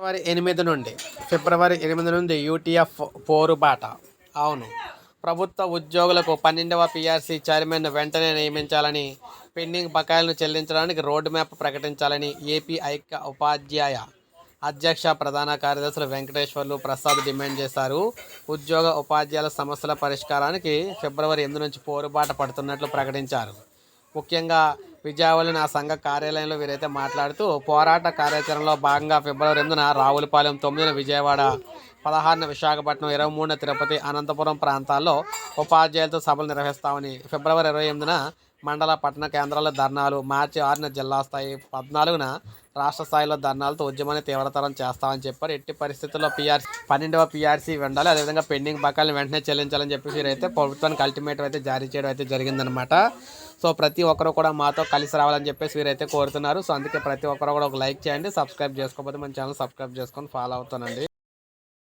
ఫిబ్రవరి ఎనిమిది నుండి ఫిబ్రవరి ఎనిమిది నుండి యూటీఎఫ్ పోరుబాట అవును ప్రభుత్వ ఉద్యోగులకు పన్నెండవ పిఆర్సీ చైర్మన్ వెంటనే నియమించాలని పెండింగ్ బకాయిలను చెల్లించడానికి రోడ్ మ్యాప్ ప్రకటించాలని ఏపీ ఐక్య ఉపాధ్యాయ అధ్యక్ష ప్రధాన కార్యదర్శులు వెంకటేశ్వర్లు ప్రసాద్ డిమాండ్ చేశారు. ఉద్యోగ ఉపాధ్యాయుల సమస్యల పరిష్కారానికి ఫిబ్రవరి ఎనిమిది నుంచి పోరుబాట పడుతున్నట్లు ప్రకటించారు. ముఖ్యంగా విజయవాడలోని ఆ సంఘ కార్యాలయంలో వీరైతే మాట్లాడుతూ పోరాట కార్యాచరణలో భాగంగా ఫిబ్రవరి ఎనిమిదిన రావులపాలెం తొమ్మిదిన విజయవాడ పదహారున విశాఖపట్నం ఇరవై మూడున తిరుపతి అనంతపురం ప్రాంతాల్లో ఉపాధ్యాయులతో సభలు నిర్వహిస్తామని ఫిబ్రవరి ఇరవై ఎనిమిదిన మండల పట్టణ కేంద్రాల్లో ధర్నాలు మార్చి ఆరున జిల్లా స్థాయి పద్నాలుగున రాష్ట్ర స్థాయిలో ధర్నాలతో ఉద్యమాన్ని తీవ్రతరం చేస్తామని చెప్పారు. ఎట్టి పరిస్థితుల్లో పీఆర్సీ పన్నెండవ పీఆర్సీ ఉండాలి అదేవిధంగా పెండింగ్ బకాయిలను వెంటనే చెల్లించాలని చెప్పేసి వీరైతే ప్రభుత్వానికి అల్టిమేట్ అయితే జారీ చేయడం అయితే జరిగిందనమాట సో ప్రతి ఒక్కరు కూడా మాతో కలిసి రావాలని చెప్పేసి వీరైతే కోరుతున్నారు. సో అందుకే ప్రతి ఒక్కరు కూడా ఒక లైక్ చేయండి సబ్స్క్రైబ్ చేసుకోకపోతే మన ఛానల్ సబ్స్క్రైబ్ చేసుకొని ఫాలో అవుతానండి.